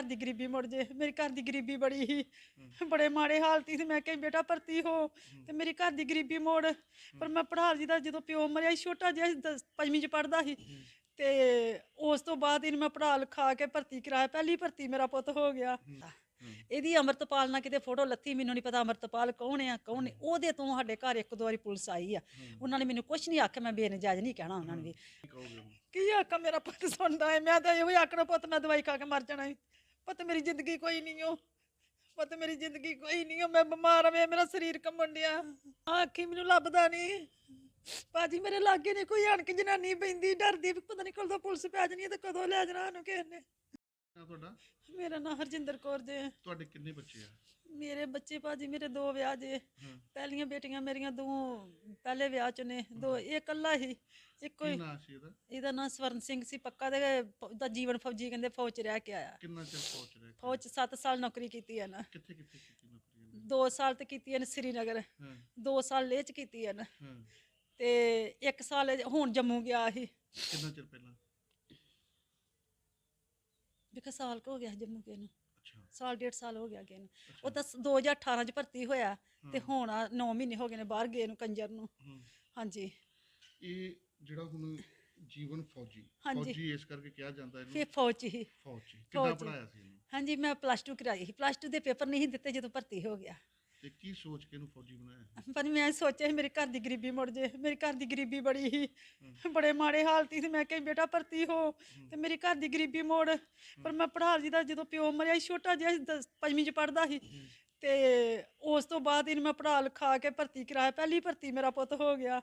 ਘਰ ਦੀ ਗਰੀਬੀ ਮੁੜ ਜੇ ਮੇਰੀ ਘਰ ਦੀ ਗਰੀਬੀ ਬੜੀ ਹੀ ਬੜੇ ਮਾੜੇ ਹਾਲਤੀ ਸੀ ਮੈਂ ਕਹੀ ਬੇਟਾ ਭਰਤੀ ਹੋ ਤੇ ਮੇਰੀ ਘਰ ਦੀ ਗਰੀਬੀ ਮੋੜ। ਪਰ ਮੈਂ ਪੜ੍ਹਾ ਜੀ ਦਾ ਜਦੋਂ ਪਿਓ ਮਰਿਆ ਸੀ ਛੋਟਾ ਜਿਹਾ ਸੀ, ਦਸ- ਪੰਜਵੀਂ ਚ ਪੜਦਾ ਸੀ ਤੇ ਉਸ ਤੋਂ ਬਾਅਦ ਇਹਨੂੰ ਮੈਂ ਪੜ੍ਹਾ ਲਿਖਾ ਕੇ ਭਰਤੀ ਕਰਾਇਆ। ਪਹਿਲੀ ਭਰਤੀ ਮੇਰਾ ਪੁੱਤ ਹੋ ਗਿਆ। ਇਹਦੀ ਅਮਰਤਪਾਲ ਨਾਲ ਕਿਤੇ ਫੋਟੋ ਲੱਥੀ ਮੈਨੂੰ ਨਹੀਂ ਪਤਾ ਅਮਰਤਪਾਲ ਕੌਣ ਆ ਕੌਣ ਨਹੀਂ ਉਹਦੇ ਤੋਂ ਸਾਡੇ ਘਰ ਇੱਕ ਦੋ ਵਾਰੀ ਪੁਲਿਸ ਆਈ ਆ। ਉਹਨਾਂ ਨੇ ਮੈਨੂੰ ਕੁਝ ਨਹੀਂ ਆਖਿਆ ਮੈਂ ਬੇਨਜਾਇਜ਼ ਨਹੀਂ ਕਹਿਣਾ ਉਹਨਾਂ ਨੇ ਵੀ? ਕੀ ਆਖਾਂ ਮੇਰਾ ਪੁੱਤ ਸੁਣਦਾ ਹੈ ਮੈਂ ਤਾਂ ਇਹੋ ਹੀ ਆਖਣਾ ਪੁੱਤ ਮੈਂ ਦਵਾਈ ਖਾ ਕੇ ਮਰ ਜਾਣਾ ਹੈ ਪੁੱਤ ਮੇਰੀ ਜ਼ਿੰਦਗੀ ਕੋਈ ਨਹੀਂ ਓ। ਪੁੱਤ ਮੇਰੀ ਜ਼ਿੰਦਗੀ ਕੋਈ ਨਹੀਂ ਓ। ਮੈਂ ਬਿਮਾਰ ਆ ਮੇਰਾ ਸਰੀਰ ਕੰਬਣ ਡਿਆ। ਆਖੀ ਮੈਨੂੰ ਲੱਭਦਾ ਨਹੀਂ ਬਾਜੀ ਮੇਰੇ ਲਾਗੇ ਨੇ ਕੋਈ ਆਣ ਕੇ ਜਨਾਨੀ ਪੈਂਦੀ। ਡਰਦੀ ਵੀ ਪਤਾ ਨਹੀਂ ਕਦੋਂ ਪੁਲਿਸ ਪੈ ਜਾਣੀ ਹੈ ਤੇ ਕਦੋਂ ਲੈ ਜਾਣਾ ਉਹਨੂੰ ਕਿਸੇ ਨੇ। ਨਾਂ ਤੁਹਾਡਾ? ਮੇਰਾ ਨਾਂ ਹਰਜਿੰਦਰ ਕੌਰ ਜੇ। ਤੁਹਾਡੇ ਕਿੰਨੇ ਬੱਚੇ ਆ? ਮੇਰੇ ਬੱਚੇ ਭਾਜੀ ਮੇਰੇ ਦੋ ਵਿਆਹ ਜੇ। ਪਹਿਲੀਆਂ ਬੇਟੀਆਂ ਮੇਰੀਆਂ ਦੋ ਪਹਿਲੇ ਵਿਆਹ ਚ ਨੇ। ਦੋ ਇਹ ਇਕੱਲਾ ਹੀ। ਇੱਕੋ ਕੀ ਹੀ ਨਾਂ ਸੀ ਇਹਦਾ? ਇਹਦਾ ਨਾਂ ਸਵਰਨ ਸਿੰਘ ਸੀ। ਪੱਕਾ ਤੇ ਦਾ ਜੀਵਨ ਫੌਜੀ ਕਹਿੰਦੇ ਫੌਜ ਚ ਰਹਿ ਕੇ ਆਇਆ। ਕਿੰਨਾ ਚਿਰ ਪਹੁੰਚ ਰਿਹਾ ਫੌਜ ਚ 7 ਸਾਲ ਨੌਕਰੀ ਕੀਤੀ ਹੈ ਨਾ। ਕਿੱਥੇ ਕਿੱਥੇ ਕੀਤੀ ਨੌਕਰੀ ਇਹਨੇ 2 ਸਾਲ ਤੇ ਕੀਤੀ ਹੈ ਨਾ ਸ੍ਰੀਨਗਰ। ਹਾਂ। 2 ਸਾਲ ਲੇਹ ਚ ਕੀਤੀ ਹੈ ਨਾ ਹਾਂ। ਤੇ 1 ਸਾਲ ਇਹ ਹੁਣ ਜੰਮੂ ਗਿਆ ਸੀ। ਕਿੰਨਾ ਚਿਰ ਪਹਿਲਾਂ? ਵਿਖਾ ਸਾਲ ਕੁ ਹੋ ਗਿਆ ਜੰਮੂ ਨੂੰ। ਅੱਛਾ। ਸਾਲ ਡੇਢ ਸਾਲ ਹੋ ਗਿਆ ਗਏ ਨੂੰ। ਉਹ ਤਾਂ 2018 ਚ ਭਰਤੀ ਹੋਇਆ ਤੇ। ਹੁਣ 9 ਮਹੀਨੇ ਹੋ ਗਏ ਨੇ ਬਾਹਰ ਗਏ ਨੂੰ ਕੰਜਰ ਨੂੰ। ਹੂੰ। ਹਾਂਜੀ। ਇਹ ਜਿਹੜਾ ਹੁਣ ਜੀਵਨ ਫੌਜੀ ਹਾਂਜੀ। ਫੌਜੀ ਇਸ ਕਰਕੇ ਕਿਹਾ ਜਾਂਦਾ ਫਿਰ ਇਹਨੂੰ ਫੌਜ ਚ ਹੀ। ਫੌਜੀ ਕਿੰਨਾ ਫੌਜੀ। ਪੜਾਇਆ ਸੀ ਇਹਨੂੰ? ਹਾਂਜੀ ਮੈਂ ਪਲੱਸ 2 ਕਰਾਈ ਸੀ। ਪਲੱਸ 2 ਦੇ ਪੇਪਰ ਨਹੀਂ ਦਿੱਤੇ ਜਦੋਂ ਭਰਤੀ ਹੋ ਗਿਆ। ਤੇ ਕੀ ਸੋਚ ਕੇ ਇਹਨੂੰ ਫੌਜੀ ਬਣਾਇਆ? ਪਰ ਮੈਂ ਸੋਚਿਆ ਸੀ ਮੇਰੇ ਘਰ ਦੀ ਗਰੀਬੀ ਮੁੜ ਜੇ ਮੇਰੀ ਘਰ ਦੀ ਗਰੀਬੀ ਬੜੀ ਹੀ ਬੜੇ ਮਾੜੇ ਹਾਲਤੀ ਸੀ ਮੈਂ ਕਹੀ ਬੇਟਾ ਭਰਤੀ ਹੋ ਤੇ ਮੇਰੀ ਘਰ ਦੀ ਗਰੀਬੀ ਮੋੜ। ਪਰ ਮੈਂ ਪੜ੍ਹਾ ਜੀ ਦਾ ਜਦੋਂ ਪਿਓ ਮਰਿਆ ਸੀ ਛੋਟਾ ਜਿਹਾ ਸੀ, ਦਸ- ਪੰਜਵੀਂ ਚ ਪੜਦਾ ਸੀ ਤੇ ਉਸ ਤੋਂ ਬਾਅਦ ਇਹਨੂੰ ਮੈਂ ਪੜ੍ਹਾ ਲਿਖਾ ਕੇ ਭਰਤੀ ਕਰਾਇਆ। ਪਹਿਲੀ ਭਰਤੀ ਮੇਰਾ ਪੁੱਤ ਹੋ ਗਿਆ।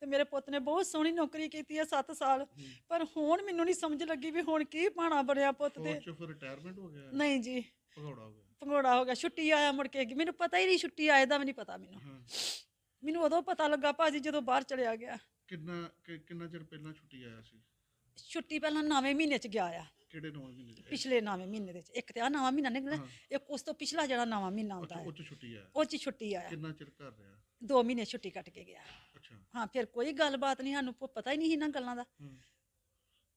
ਤੇ ਮੇਰੇ ਪੁੱਤ ਨੇ ਬਹੁਤ ਸੋਹਣੀ ਨੌਕਰੀ ਕੀਤੀ ਹੈ 7 ਸਾਲ। ਪਰ ਹੁਣ ਮੈਨੂੰ ਨਹੀਂ ਸਮਝ ਲੱਗੀ ਵੀ ਹੁਣ ਕੀ ਪਾਣਾ ਬਣਿਆ ਪੁੱਤ ਤੇ। ਫੌਜ ਚੋਂ ਫਿਰ ਰਿਟਾਇਰਮੈਂਟ ਹੋ ਗਿਆ? ਨਹੀਂ ਜੀ। ਭਗੌੜਾ ਹੋ ਗਿਆ। ਪੰਗੋੜਾ ਹੋ ਗਿਆ ਛੁੱਟੀ ਆਇਆ ਮੁੜ ਕੇ ਮੈਨੂੰ ਪਤਾ ਹੀ ਨਹੀਂ ਛੁੱਟੀ ਆਏ ਦਾ ਵੀ ਨਹੀਂ ਪਤਾ ਮੈਨੂੰ। ਹਾਂ। ਮੈਨੂੰ ਉਦੋਂ ਪਤਾ ਲੱਗਾ ਭਾਜੀ ਜਦੋਂ ਬਾਹਰ ਚਲਿਆ ਗਿਆ। ਕਿੰਨਾ ਕਿ- ਕਿੰਨਾ ਚਿਰ ਪਹਿਲਾਂ ਛੁੱਟੀ ਆਇਆ ਸੀ? ਛੁੱਟੀ ਪਹਿਲਾਂ ਨਵੇਂ ਮਹੀਨੇ ਚ ਗਿਆ ਆ। ਕਿਹੜੇ ਨੌਂ ਮਹੀਨੇ ਚ? ਪਿਛਲੇ ਨਵੇਂ ਮਹੀਨੇ ਦੇ ਇੱਕ ਤੇ ਆ ਨਵਾਂ ਮਹੀਨਾ ਨਿਕਲਿਆ ਹਾਂ। ਇੱਕ ਉਸ ਤੋਂ ਪਿਛਲਾ ਜਿਹੜਾ ਨਵਾਂ ਮਹੀਨਾ ਹੁੰਦਾ ਅੱਛਾ ਹੈ। ਉਹ ਚ ਛੁੱਟੀ ਆਇਆ। ਉਹ ਚ ਛੁੱਟੀ ਆਇਆ। ਕਿੰਨਾ ਚਿਰ ਘਰ ਰਿਹਾ? ਦੋ ਮਹੀਨੇ ਛੁੱਟੀ ਕੱਟ ਕੇ ਗਿਆ। ਅੱਛਾ। ਹਾਂ ਫਿਰ ਕੋਈ ਗੱਲਬਾਤ ਨਹੀਂ ਸਾਨੂੰ ਪ- ਪਤਾ ਹੀ ਨਹੀਂ ਇਹਨਾਂ ਗੱਲਾਂ ਦਾ। ਹੂੰ।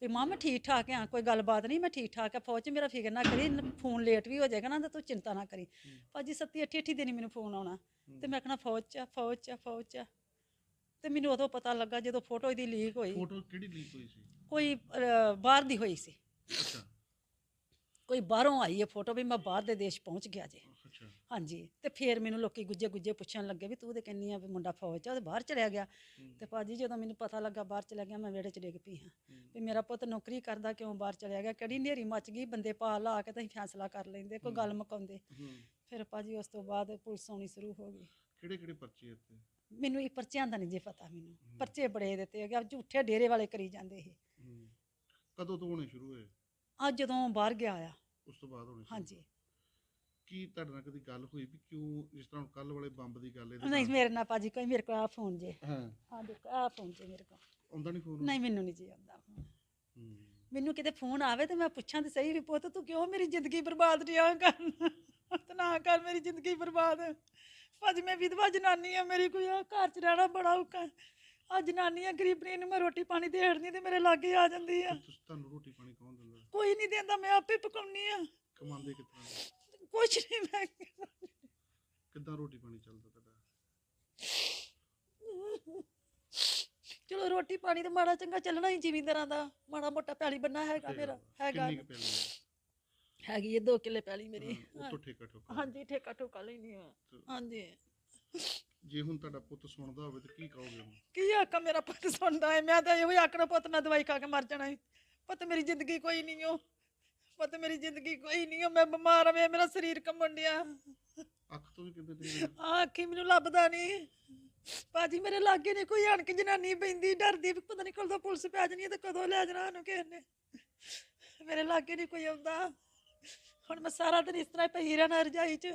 ਤੇ ਮਾਂ ਮੈਂ ਠੀਕ ਠਾਕ ਆ ਕੋਈ ਗੱਲਬਾਤ ਨਹੀਂ ਮੈਂ ਠੀਕ ਠਾਕ ਆ ਫੌਜ 'ਚ ਮੇਰਾ ਫਿਕਰ ਨਾ ਕਰੀ ਨ- ਫੋਨ ਲੇਟ ਵੀ ਹੋ ਜਾਏਗਾ ਨਾ ਤਾਂ ਤੂੰ ਚਿੰਤਾ ਨਾ ਕਰੀ। ਭਾਜੀ ਸੱਤੀ ਅੱਠੀ ਅੱਠੀ ਦਿਨ ਹੀ ਮੈਨੂੰ ਫੋਨ ਆਉਣਾ। ਤੇ ਮੈਂ ਕਹਣਾ ਫੌਜ 'ਚ ਆ, ਫੌਜ 'ਚ ਆ, ਫੌਜ 'ਚ ਆ। ਤੇ ਮੈਨੂੰ ਉਦੋਂ ਪਤਾ ਲੱਗਾ ਜਦੋਂ ਫੋਟੋ ਇਹਦੀ ਲੀਕ ਹੋਈ। ਫੋਟੋ ਕਿਹੜੀ ਲੀਕ ਹੋਈ ਸੀ? ਕੋਈ ਅਹ, ਬਾਹਰ ਦੀ ਹੋਈ ਸੀ। ਅੱਛਾ। ਕੋਈ ਬਾਹਰੋਂ ਆਈ ਹੈ ਫੋਟੋ ਵੀ ਮੈਂ ਬਾਹਰ ਦੇ ਦੇਸ਼ ਪਹੁੰਚ ਗਿਆ ਜੇ। ਅੱਛਾ। ਹਾਂਜੀ ਤੇ ਫੇਰ ਮੈਨੂੰ ਲੋਕੀ ਗੁੱਜੇ ਗੁੱਜੇ ਪੁੱਛਣ ਲੱਗੇ ਵੀ ਤੂੰ ਤੇ ਕਹਿੰਨੀ ਆ ਵੀ ਮੁੰਡਾ ਫੌਜ ਚ ਆ, ਉਹ ਤੇ ਬਾਹਰ ਚਲਿਆ ਗਿਆ। ਤੇ ਭਾਜੀ ਜਦੋਂ ਮੈਨੂੰ ਪਤਾ ਲੱਗਾ ਬਾਹਰ ਚਲਿਆ ਗਿਆ ਮੈਂ ਵਿਹੜੇ ਚ ਡਿੱਗ ਪਈ ਹਾਂ। ਵੀ ਮੇਰਾ ਪੁੱਤ ਨੌਕਰੀ ਕਰਦਾ ਕਿਉਂ ਬਾਹਰ ਚਲਿਆ ਗਿਆ? ਕਿਹੜੀ ਨੇਰੀ ਮੱਚ ਗਈ? ਬੰਦੇ ਪਾ ਲਾ ਕੇ ਤਾਂ ਅਸੀਂ ਫੈਸਲਾ ਕਰ ਲੈਂਦੇ ਕੋਈ ਗੱਲ ਮੁਕਾਉਂਦੇ। ਫਿਰ ਭਾਜੀ ਉਸ ਤੋਂ ਬਾਅਦ ਪੁਲਿਸ ਆਉਣੀ ਸ਼ੁਰੂ ਹੋ ਗਈ। ਕਿਹੜੇ ਕਿਹੜੇ ਪਰਚੇ ਇੱਥੇ? ਮੈਨੂੰ ਇਹ ਪਰਚਿਆਂ ਦਾ ਨਹੀਂ ਜੇ ਪਤਾ ਮੈਨੂੰ। ਪਰਚੇ ਬੜੇ ਦਿੱਤੇ ਹੈਗੇ ਆ ਝੂਠੇ ਡੇਰੇ ਵਾਲੇ ਕਰੀ ਜਾਂਦੇ ਇਹ। ਹੂੰ। ਕਦੋਂ ਤੋਂ ਹੋਣੇ ਸ਼ੁਰੂ ਹੋਏ? ਅੱਜ ਜਦੋਂ ਬਾਹਰ ਗਿਆ ਆ। ਉਸ ਤੋਂ ਬਾਅਦ ਹੋਣੇ ਸ਼ੁਰੂ ਹਾਂਜੀ। ਕੀ ਤੁਹਾਡੇ ਨਾਲ ਕਦੀ ਗੱਲ ਹੋਈ ਵੀ ਕਿਉਂ ਜਿਸ ਤਰ੍ਹਾਂ ਕੱਲ ਵਾਲੇ ਬੰਬ ਦੀ ਗੱਲ ਇਹਦੇ ਨਹੀਂ ਨਾਲ- ਮੇਰੇ ਨਾਲ ਭਾਜੀ ਕੋਈ ਮੇਰੇ ਕੋਲ ਆ ਫੋਨ ਜੇ। ਹਾਂ। ਆ ਦੇਖੋ ਆ ਫੋਨ ਜੇ ਮੇਰੇ ਕੋਲ। ਆਉਂਦਾ ਨਹੀਂ ਫੋਨ ਨਹੀਂ ਮੈਨੂੰ ਨਹੀਂ ਜੀ ਆਉਂਦਾ phone। ਮੈਨੂੰ ਕਿਤੇ ਫੋਨ ਆਵੇ ਤੇ ਮੈਂ ਪੁੱਛਾਂ ਤੇ ਸਹੀ ਵੀ ਪੁੱਤ ਤੂੰ ਕਿਉਂ ਮੇਰੀ ਜ਼ਿੰਦਗੀ ਬਰਬਾਦ ਰਿਆ ਕਰਨ ਤੇ ਨਾ ਕਰ ਮੇਰੀ ਜ਼ਿੰਦਗੀ ਬਰਬਾਦ। ਭਾਜੀ ਮੈਂ ਵਿਧਵਾ ਜਨਾਨੀ ਆ ਮੇਰੀ ਕੋਈ ਆ ਘਰ ਚ ਰਹਿਣਾ ਬੜਾ ਔਖਾ ਆ ਜਨਾਨੀ ਆ ਗਰੀਬਣੀ ਨੂੰ ਮੈਂ ਰੋਟੀ ਪਾਣੀ ਦੇ ਹੜਨੀ ਤੇ ਮੇਰੇ ਲਾਗੇ ਆ ਜਾਂਦੀ ਆ। ਤੁਸੀਂ ਤੁਹਾਨੂੰ ਰੋਟੀ ਪਾਣੀ ਕੌਣ ਦਿੰਦਾ? ਕੋਈ ਨਹੀਂ ਦਿੰਦਾ ਮੈਂ ਆਪੇ ਪਕਾਉਣੀ ਆ। ਕਮਾਉਂਦੇ ਕਿੱਥਾਂ ਕੁਛ ਨਹੀਂ ਮੈਂ ਕਿੱਦਾਂ ਰੋਟੀ ਪਾਣੀ ਚੱਲਦਾ ਤੁਹਾਡਾ? ਚਲੋ ਰੋਟੀ ਪਾਣੀ ਤੇ ਮਾੜਾ ਚੰਗਾ ਚੱਲਣਾ ਹੀ ਜ਼ਿਮੀਂਦਾਰਾਂ ਦਾ। ਮਾੜਾ ਮੋਟਾ ਪੈਲੀ ਬੰਨਾ ਹੈਗਾ ਮੇਰਾ। ਹੈਗਾ ਕਿੰਨੀ ਕੁ ਪੈਲੀ ਆ? ਹੈਗੀ ਇਹ 2 ਕਿੱਲੇ ਪੈਲੀ ਮੇਰੀ। ਹਾਂ, ਉਹ ਤੋਂ ਠੇਕਾ ਠੋਕਾ। ਹਾਂਜੀ ਠੇਕਾ ਠੋਕਾ ਲੈਣੀ ਆ ਹਾਂਜੀ। ਜੇ ਹੁਣ ਤੁਹਾਡਾ ਪੁੱਤ ਸੁਣਦਾ ਹੋਵੇ ਤਾਂ ਕੀ ਕਹੋਗੇ ਉਹਨੂੰ ਕੀ ਆਖਾਂ ਮੇਰਾ ਪੁੱਤ ਸੁਣਦਾ ਹੈ। ਮੈਂ ਤਾਂ ਇਹੋ ਹੀ ਆਖਣਾ ਪੁੱਤ ਮੈਂ ਦਵਾਈ ਖਾ ਕੇ ਮਰ ਜਾਣਾ ਹੈ ਪੁੱਤ ਮੇਰੀ ਜ਼ਿੰਦਗੀ ਕੋਈ ਨਹੀਂ ਓ। ਪੁੱਤ ਮੇਰੀ ਜ਼ਿੰਦਗੀ ਕੋਈ ਨਹੀਂ ਮੈਂ ਬਿਮਾਰ ਆ ਮੇਰਾ ਸਰੀਰ ਕੰਬਣ ਡਿਆ। ਅੱਖ ਤੋਂ ਵੀ ਕਹਿੰਦੇ ਤੇ ਆ ਅੱਖੀ ਮੈਨੂੰ ਲੱਭਦਾ ਨਹੀਂ। ਬਾਜੀ ਮੇਰੇ ਲਾਗੇ ਨਹੀਂ ਕੋਈ ਆਣ ਕੇ ਜਨਾਨੀ ਪੈਂਦੀ ਡਰਦੀ ਵੀ ਪਤਾ ਨਹੀਂ ਕਦੋਂ ਪੁਲਿਸ ਪੈ ਜਾਣੀ ਹੈ ਤੇ ਕਦੋਂ ਲੈ ਜਾਣਾ ਉਹਨੂੰ ਕਿਸੇ ਨੇ। ਮੇਰੇ ਲਾਗੇ ਨਹੀਂ ਕੋਈ ਆਉਂਦਾ। ਹੁਣ ਮੈਂ ਸਾਰਾ ਦਿਨ ਇਸ ਤਰ੍ਹਾਂ ਹੀ ਪਈ ਰਹਿਣਾ ਰਜਾਈ 'ਚ।